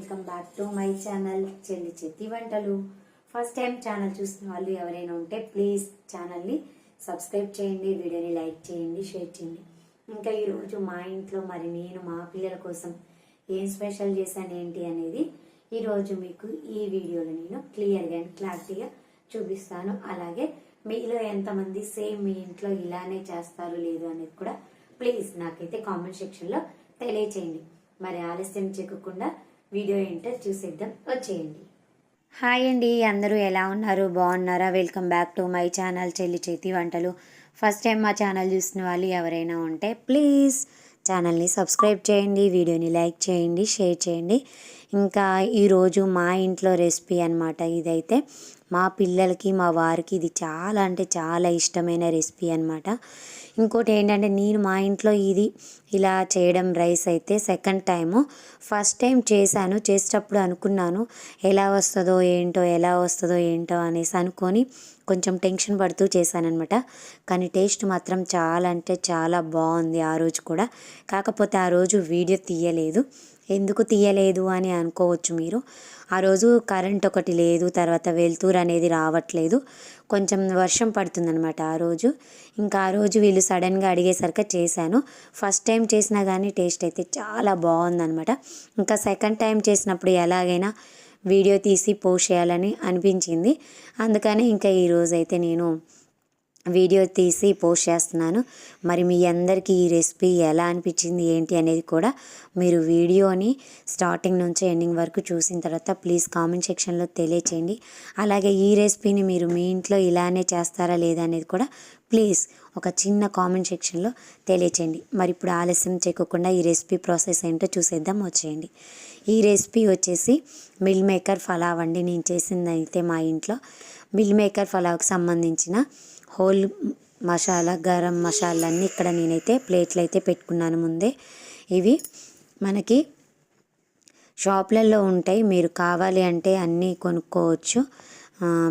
Welcome back to my channel చెల్లి చెత్తి వంటలు. ఫస్ట్ టైం ఛానల్ చూసిన వాళ్ళు ఎవరైనా ఉంటే ప్లీజ్ ఛానల్ని సబ్స్క్రైబ్ చేయండి వీడియోని లైక్ చేయండి షేర్ చేయండి. ఇంకా ఈరోజు మా ఇంట్లో మరి నేను మా పిల్లల కోసం ఏం స్పెషల్ చేశాను ఏంటి అనేది ఈరోజు మీకు ఈ వీడియోలో నేను క్లియర్గా అండ్ క్లారిటీగా చూపిస్తాను. అలాగే మీలో ఎంతమంది సేమ్ మీ ఇంట్లో ఇలానే చేస్తారు లేదు అనేది కూడా ప్లీజ్ నాకైతే కామెంట్ సెక్షన్లో తెలియచేయండి. మరి ఆలస్యం చెక్కకుండా వీడియో ఏంటో చూసేద్దాం. వచ్చేయండి. హాయ్ అండి అందరూ ఎలా ఉన్నారు? బాగున్నారా? Welcome back to my channel చెల్లి చేతి వంటలు. ఫస్ట్ టైం మా ఛానల్ చూసిన వాళ్ళు ఎవరైనా ఉంటే ప్లీజ్ ఛానల్ని సబ్స్క్రైబ్ చేయండి వీడియోని లైక్ చేయండి షేర్ చేయండి. ఇంకా ఈరోజు మా ఇంట్లో రెసిపీ అనమాట ఇదైతే. మా పిల్లలకి మా వారికి ఇది చాలా అంటే చాలా ఇష్టమైన రెసిపీ అనమాట ఇంకోటి ఏంటంటే నేను మా ఇంట్లో ఇది ఇలా చేయడం రైస్ అయితే సెకండ్ టైము. ఫస్ట్ టైం చేశాను చేసేటప్పుడు అనుకున్నాను ఎలా వస్తుందో ఏంటో ఎలా వస్తుందో ఏంటో అనేసి అనుకొని కొంచెం టెన్షన్ పడుతూ చేశానమాట కానీ టేస్ట్ మాత్రం చాలా అంటే చాలా బాగుంది ఆ రోజు కూడా. కాకపోతే ఆ రోజు వీడియో తీయలేదు. ఎందుకు తీయలేదు అని అనుకోవచ్చు మీరు. ఆ రోజు కరెంట్ ఒకటి లేదు తర్వాత వెలుతురు అనేది రావట్లేదు. కొంచెం వర్షం పడుతుందనమాట ఆ రోజు. ఇంకా ఆ రోజు వీళ్ళు సడన్గా అడిగేసరికి చేశాను. ఫస్ట్ టైం చేసినా కానీ టేస్ట్ అయితే చాలా బాగుందనమాట ఇంకా సెకండ్ టైం చేసినప్పుడు ఎలాగైనా వీడియో తీసి పోస్ట్ చేయాలని అనిపించింది. అందుకని ఇంకా ఈరోజు అయితే నేను వీడియో తీసి పోస్ట్ చేస్తున్నాను. మరి మీ అందరికీ ఈ రెసిపీ ఎలా అనిపించింది ఏంటి అనేది కూడా మీరు వీడియోని స్టార్టింగ్ నుంచి ఎండింగ్ వరకు చూసిన తర్వాత ప్లీజ్ కామెంట్ సెక్షన్లో తెలియచేయండి. అలాగే ఈ రెసిపీని మీరు మీ ఇంట్లో ఇలానే చేస్తారా లేదా అనేది కూడా ప్లీజ్ ఒక చిన్న కామెంట్ సెక్షన్లో తెలియచేయండి. మరి ఇప్పుడు ఆలస్యం చేయకుండా ఈ రెసిపీ ప్రాసెస్ ఏంటో చూసేద్దాం వచ్చేయండి. ఈ రెసిపీ వచ్చేసి మిల్ మేకర్ ఫలావ్ అండి. నేను చేసింది అయితే మా ఇంట్లో మిల్ మేకర్ ఫలావ్కి సంబంధించిన హోల్ మసాలా గరం మసాలా అన్నీ ఇక్కడ నేనైతే ప్లేట్లు అయితే పెట్టుకున్నాను ముందే. ఇవి మనకి షాప్లలో ఉంటాయి. మీరు కావాలి అంటే అన్నీ కొనుక్కోవచ్చు.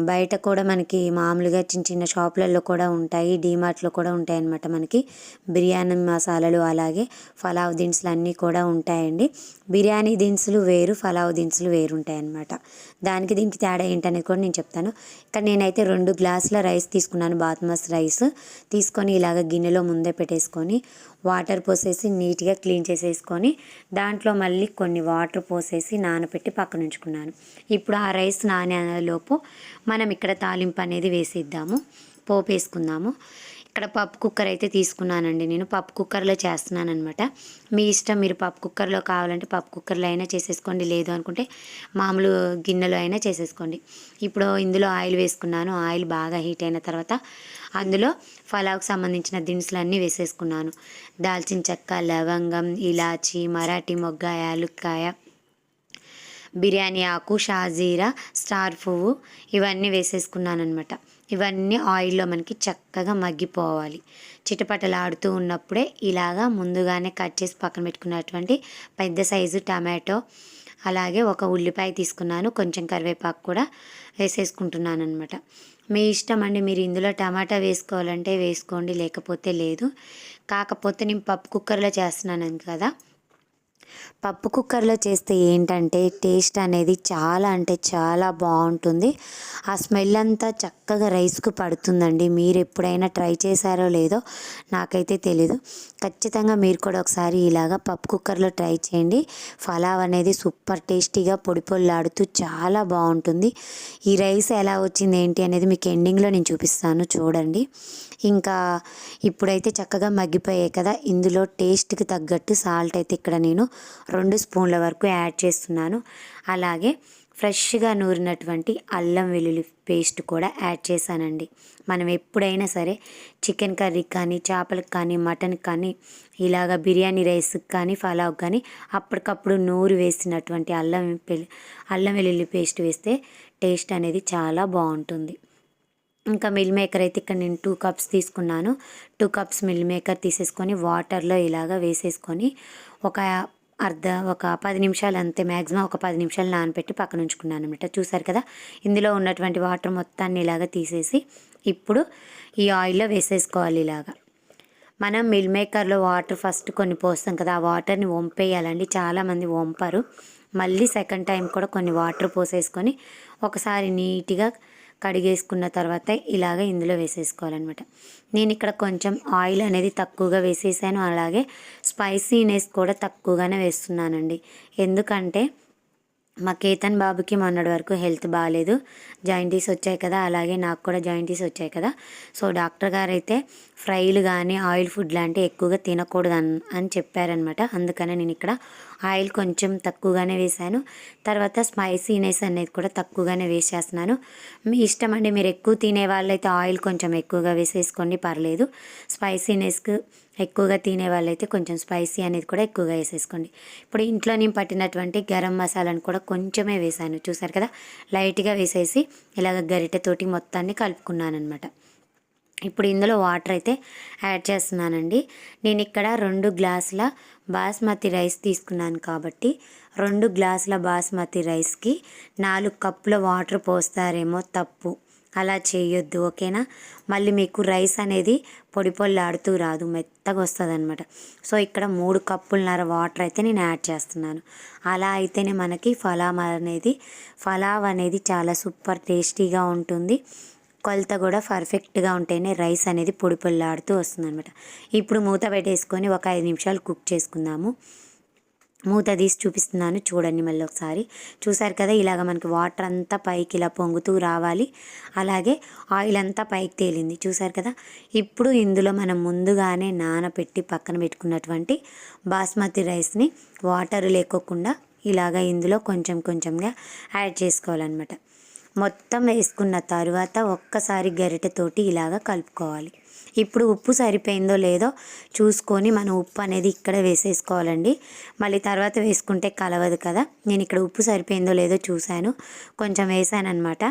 బయట కూడా మనకి మామూలుగా చిన్న చిన్న షాపులలో కూడా ఉంటాయి. డీమార్ట్లో కూడా ఉంటాయి అన్నమాట మనకి. బిర్యానీ మసాలాలు అలాగే ఫలావ్ దినుసులు అన్నీ కూడా ఉంటాయండి. బిర్యానీ దినుసులు వేరు ఫలావ్ దినుసులు వేరు ఉంటాయి అన్నమాట దానికి దీనికి తేడా ఏంటనేది కూడా నేను చెప్తాను. ఇక్కడ నేనైతే రెండు గ్లాసుల రైస్ తీసుకున్నాను బాత్మస్ రైస్. తీసుకొని ఇలాగ గిన్నెలో ముందే పెట్టేసుకొని వాటర్ పోసేసి నీట్గా క్లీన్ చేసేసుకొని దాంట్లో మళ్ళీ కొన్ని వాటర్ పోసేసి నానబెట్టి పక్కన ఉంచుకున్నాను. ఇప్పుడు ఆ రైస్ నానేలోపు మనం ఇక్కడ తాలింపు అనేది వేసిద్దాము. పోపు వేసుకుందాము ఇక్కడ పప్పు కుక్కర్ అయితే తీసుకున్నానండి. నేను పప్పు కుక్కర్లో చేస్తున్నాను అనమాట మీ ఇష్టం మీరు పప్పు కుక్కర్లో కావాలంటే పప్పు కుక్కర్లో అయినా చేసేసుకోండి. లేదు అనుకుంటే మామూలు గిన్నెలో అయినా చేసేసుకోండి. ఇప్పుడు ఇందులో ఆయిల్ వేసుకున్నాను. ఆయిల్ బాగా హీట్ అయిన తర్వాత అందులో ఫలావుకు సంబంధించిన దినుసులన్నీ వేసేసుకున్నాను. దాల్చిన చెక్క లవంగం ఇలాచి మరాఠీ మొగ్గ యాలుక్కాయ బిర్యానీ ఆకు షాజీరా స్టార్ పువ్వు ఇవన్నీ వేసేసుకున్నాను అనమాట ఇవన్నీ ఆయిల్లో మనకి చక్కగా మగ్గిపోవాలి. చిటపటలాడుతూ ఉన్నప్పుడే ఇలాగా ముందుగానే కట్ చేసి పక్కన పెట్టుకున్నటువంటి పెద్ద సైజు టమాటో అలాగే ఒక ఉల్లిపాయ తీసుకున్నాను. కొంచెం కరివేపాకు కూడా వేసేసుకుంటున్నాను అనమాట మీ ఇష్టం అండి. మీరు ఇందులో టమాటా వేసుకోవాలంటే వేసుకోండి లేకపోతే లేదు. కాకపోతే నేను పప్పు కుక్కర్లో చేస్తున్నాను కదా. పప్పు కుక్కర్లో చేస్తే ఏంటంటే టేస్ట్ అనేది చాలా అంటే చాలా బాగుంటుంది. ఆ స్మెల్ అంతా చక్కగా రైస్కు పడుతుందండి. మీరు ఎప్పుడైనా ట్రై చేశారో లేదో నాకైతే తెలీదు. ఖచ్చితంగా మీరు కూడా ఒకసారి ఇలాగా పప్పు కుక్కర్లో ట్రై చేయండి. ఫలావ్ అనేది సూపర్ టేస్టీగా పొడి పొల్లాడుతూ చాలా బాగుంటుంది. ఈ రైస్ ఎలా వచ్చింది ఏంటి అనేది మీకు ఎండింగ్లో నేను చూపిస్తాను చూడండి. ఇంకా ఇప్పుడైతే చక్కగా మగ్గిపోయాయి కదా ఇందులో టేస్ట్కి తగ్గట్టు సాల్ట్ అయితే ఇక్కడ నేను రెండు స్పూన్ల వరకు యాడ్ చేస్తున్నాను. అలాగే ఫ్రెష్గా నూరినటువంటి అల్లం వెల్లుల్లి పేస్ట్ కూడా యాడ్ చేశానండి. మనం ఎప్పుడైనా సరే చికెన్ కర్రీకి కానీ చేపలకు కానీ మటన్కి కానీ ఇలాగ బిర్యానీ రైస్కి కానీ ఫలావ్ కానీ అప్పటికప్పుడు నూరు వేసినటువంటి అల్లం అల్లం వెల్లుల్లి పేస్ట్ వేస్తే టేస్ట్ అనేది చాలా బాగుంటుంది. ఇంకా మిల్ మేకర్ అయితే ఇక్కడ నేను టూ కప్స్ తీసుకున్నాను. టూ కప్స్ మిల్ మేకర్ తీసేసుకొని వాటర్లో ఇలాగ వేసేసుకొని ఒక అర్ధ ఒక పది నిమిషాలు అంతే మ్యాక్సిమం ఒక పది నిమిషాలు నానబెట్టి పక్కన ఉంచుకున్నాను అనమాట చూసారు కదా ఇందులో ఉన్నటువంటి వాటర్ మొత్తాన్ని ఇలాగ తీసేసి ఇప్పుడు ఈ ఆయిల్లో వేసేసుకోవాలి ఇలాగా. మనం మిల్ మేకర్లో వాటర్ ఫస్ట్ కొన్ని పోస్తాం కదా ఆ వాటర్ని వంపేయాలండి. చాలామంది వంపారు. మళ్ళీ సెకండ్ టైం కూడా కొన్ని వాటర్ పోసేసుకొని ఒకసారి నీట్గా కడిగేసుకున్న తర్వాత ఇలాగ ఇందులో వేసేసుకోవాలన్నమాట. నేను ఇక్కడ కొంచెం ఆయిల్ అనేది తక్కువగా వేసేసాను. అలాగే స్పైసీనెస్ కూడా తక్కువగానే వేస్తున్నానండి. ఎందుకంటే మా కేతన్ బాబుకి మొన్నటి వరకు హెల్త్ బాగాలేదు జాయింటీస్ వచ్చాయి కదా అలాగే నాకు కూడా జాయింటీస్ వచ్చాయి కదా. సో డాక్టర్ గారు అయితే ఫ్రైలు కానీ ఆయిల్ ఫుడ్ లాంటివి ఎక్కువగా తినకూడదు అని చెప్పారనమాట అందుకనే నేను ఇక్కడ ఆయిల్ కొంచెం తక్కువగానే వేశాను. తర్వాత స్పైసీనెస్ అనేది కూడా తక్కువగానే వేసేస్తున్నాను. మీ ఇష్టం అండి మీరు ఎక్కువ తినే వాళ్ళైతే ఆయిల్ కొంచెం ఎక్కువగా వేసేసుకోండి పర్లేదు. స్పైసీనెస్కి ఎక్కువగా తినే వాళ్ళైతే కొంచెం స్పైసీ అనేది కూడా ఎక్కువగా వేసేసుకోండి. ఇప్పుడు ఇంట్లో నేను పట్టినటువంటి గరం మసాలాను కూడా కొంచెమే వేసాను. చూసారు కదా? లైట్గా వేసేసి ఇలాగ గరిటెతోటి మొత్తాన్ని కలుపుకున్నాను అనమాట ఇప్పుడు ఇందులో వాటర్ అయితే యాడ్ చేస్తున్నానండి. నేను ఇక్కడ రెండు గ్లాసుల బాస్మతి రైస్ తీసుకున్నాను కాబట్టి రెండు గ్లాసుల బాస్మతి రైస్కి నాలుగు కప్పుల వాటర్ పోస్తారేమో తప్పు. అలా చేయొద్దు ఓకేనా? మళ్ళీ మీకు రైస్ అనేది పొడి పొల్లాడుతూ రాదు మెత్తగా వస్తుంది అనమాట సో ఇక్కడ మూడు కప్పులన్నర వాటర్ అయితే నేను యాడ్ చేస్తున్నాను. అలా అయితేనే మనకి ఫలావ్ అనేది ఫలావ్ అనేది చాలా సూపర్ టేస్టీగా ఉంటుంది. కొలత కూడా పర్ఫెక్ట్గా ఉంటేనే రైస్ అనేది పొడి పొల్లాడుతూ వస్తుంది అనమాట ఇప్పుడు మూత పెట్టేసుకొని ఒక ఐదు నిమిషాలు కుక్ చేసుకుందాము. మూత తీసి చూపిస్తున్నాను. చూడండి మళ్ళీ ఒకసారి. చూసారు కదా ఇలాగ మనకి వాటర్ అంతా పైకి ఇలా పొంగుతూ రావాలి. అలాగే ఆయిల్ అంతా పైకి తేలింది. చూసారు కదా ఇప్పుడు ఇందులో మనం ముందుగానే నానబెట్టి పక్కన పెట్టుకున్నటువంటి బాస్మతి రైస్ని వాటర్ లేకోకుండా ఇలాగ ఇందులో కొంచెం కొంచెంగా యాడ్ చేసుకోవాలన్నమాట. మొత్తం వేసుకున్న తర్వాత ఒక్కసారి గరిటెతోటి ఇలాగ కలుపుకోవాలి. ఇప్పుడు ఉప్పు సరిపోయిందో లేదో చూసుకొని మనం ఉప్పు అనేది ఇక్కడ వేసేసుకోవాలండి. మళ్ళీ తర్వాత వేసుకుంటే కలవదు కదా. నేను ఇక్కడ ఉప్పు సరిపోయిందో లేదో చూశాను. కొంచెం వేసాను అనమాట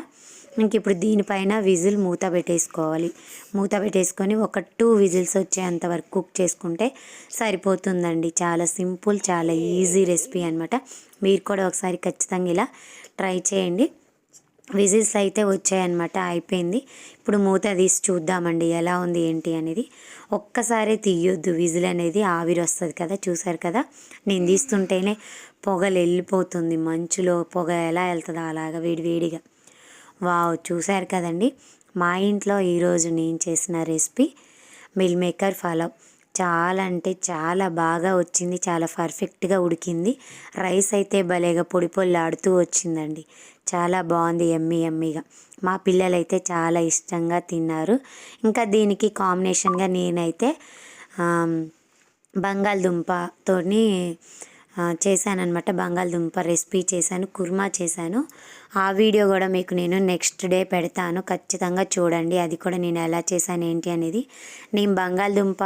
ఇంక ఇప్పుడు దీనిపైన విజిల్ మూత పెట్టేసుకోవాలి. మూత పెట్టేసుకొని ఒక టూ విజిల్స్ వచ్చేంత వరకు కుక్ చేసుకుంటే సరిపోతుందండి. చాలా సింపుల్ చాలా ఈజీ రెసిపీ అనమాట మీరు కూడా ఒకసారి ఖచ్చితంగా ఇలా ట్రై చేయండి. విజిల్స్ అయితే వచ్చాయన్నమాట అయిపోయింది. ఇప్పుడు మూత తీసి చూద్దామండి ఎలా ఉంది ఏంటి అనేది. ఒక్కసారి తీయొద్దు విజిల్ అనేది ఆవిరి వస్తుంది కదా చూసారు కదా. నేను తీస్తుంటేనే పొగలు వెళ్ళిపోతుంది మంచులో పొగ ఎలా వెళ్తుందో అలాగా వేడివేడిగా వావ్ చూసారు కదండి. మా ఇంట్లో ఈరోజు నేను చేసిన రెసిపీ మిల్ మేకర్ ఫాలో. చాలా అంటే చాలా బాగా వచ్చింది. చాలా పర్ఫెక్ట్గా ఉడికింది. రైస్ అయితే భలేగా పొడి పొల్లాడుతూ వచ్చిందండి. చాలా బాగుంది ఎమ్మి ఎమ్మిగా. మా పిల్లలైతే చాలా ఇష్టంగా తిన్నారు. ఇంకా దీనికి కాంబినేషన్గా నేనైతే బంగాళదుంపతోని చేశానమాట బంగాళదుంప రెసిపీ చేశాను కుర్మా చేశాను. ఆ వీడియో కూడా మీకు నేను నెక్స్ట్ డే పెడతాను. ఖచ్చితంగా చూడండి. అది కూడా నేను ఎలా చేశాను ఏంటి అనేది. నేను బంగాళదుంప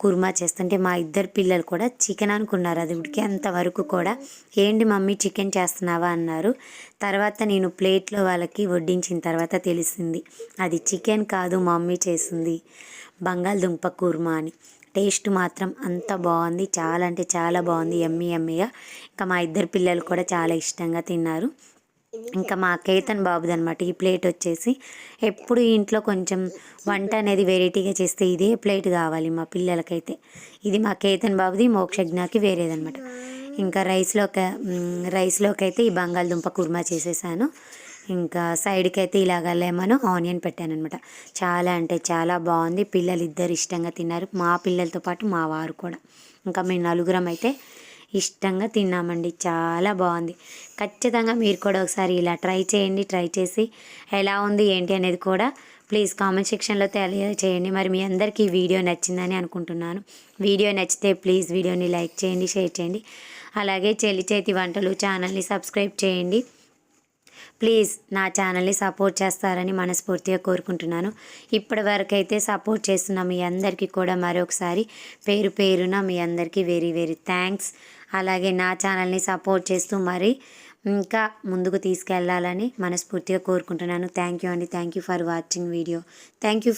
కుర్మా చేస్తుంటే మా ఇద్దరు పిల్లలు కూడా చికెన్ అనుకున్నారు. అది ఉడికేంతవరకు కూడా ఏంటి మమ్మీ చికెన్ చేస్తున్నావా అన్నారు. తర్వాత నేను ప్లేట్లో వాళ్ళకి వడ్డించిన తర్వాత తెలిసింది అది చికెన్ కాదు మమ్మీ చేసింది బంగాళదుంప కుర్మా అని. టేస్ట్ మాత్రం అంత బాగుంది. చాలా అంటే చాలా బాగుంది. ఎమ్మి ఎమ్మిగా. ఇంకా మా ఇద్దరు పిల్లలు కూడా చాలా ఇష్టంగా తిన్నారు. ఇంకా మా కేతన్ బాబుది అనమాట ఈ ప్లేట్ వచ్చేసి ఎప్పుడు ఇంట్లో కొంచెం వంట అనేది వెరైటీగా చేస్తే ఇదే ప్లేట్ కావాలి మా పిల్లలకైతే. ఇది మా కేతన్ బాబుది మోక్షజ్ఞాకి వేరేదనమాట ఇంకా రైస్లోకి రైస్లోకి అయితే ఈ బంగాళదుంప కుర్మా చేసేసాను. ఇంకా సైడ్కి అయితే ఇలాగ లెమన్ ఆనియన్ పెట్టాను అనమాట చాలా అంటే చాలా బాగుంది. పిల్లలు ఇద్దరు ఇష్టంగా తిన్నారు. మా పిల్లలతో పాటు మా వారు కూడా. ఇంకా మేము నలుగురం అయితే ఇష్టంగా తిన్నామండి. చాలా బాగుంది. ఖచ్చితంగా మీరు కూడా ఒకసారి ఇలా ట్రై చేయండి ట్రై చేసి ఎలా ఉంది ఏంటి అనేది కూడా ప్లీజ్ కామెంట్ సెక్షన్లో తెలియజేయండి మరి మీ అందరికీ ఈ వీడియో నచ్చిందని అనుకుంటున్నాను. వీడియో నచ్చితే ప్లీజ్ వీడియోని లైక్ చేయండి షేర్ చేయండి. అలాగే చెల్లి చేతి వంటలు ఛానల్ని సబ్స్క్రైబ్ చేయండి. ప్లీజ్ నా ఛానల్ని సపోర్ట్ చేస్తారని మనస్ఫూర్తిగా కోరుకుంటున్నాను. ఇప్పటి వరకైతే సపోర్ట్ చేస్తున్న మీ అందరికీ కూడా మరొకసారి పేరు పేరున మీ అందరికీ వెరీ వెరీ థ్యాంక్స్. అలాగే నా ఛానల్ని సపోర్ట్ చేస్తూ మరి ఇంకా ముందుకు తీసుకెళ్ళాలని మనస్ఫూర్తిగా కోరుకుంటున్నాను. థ్యాంక్ యూ అండి. Thank you for watching video. Thank you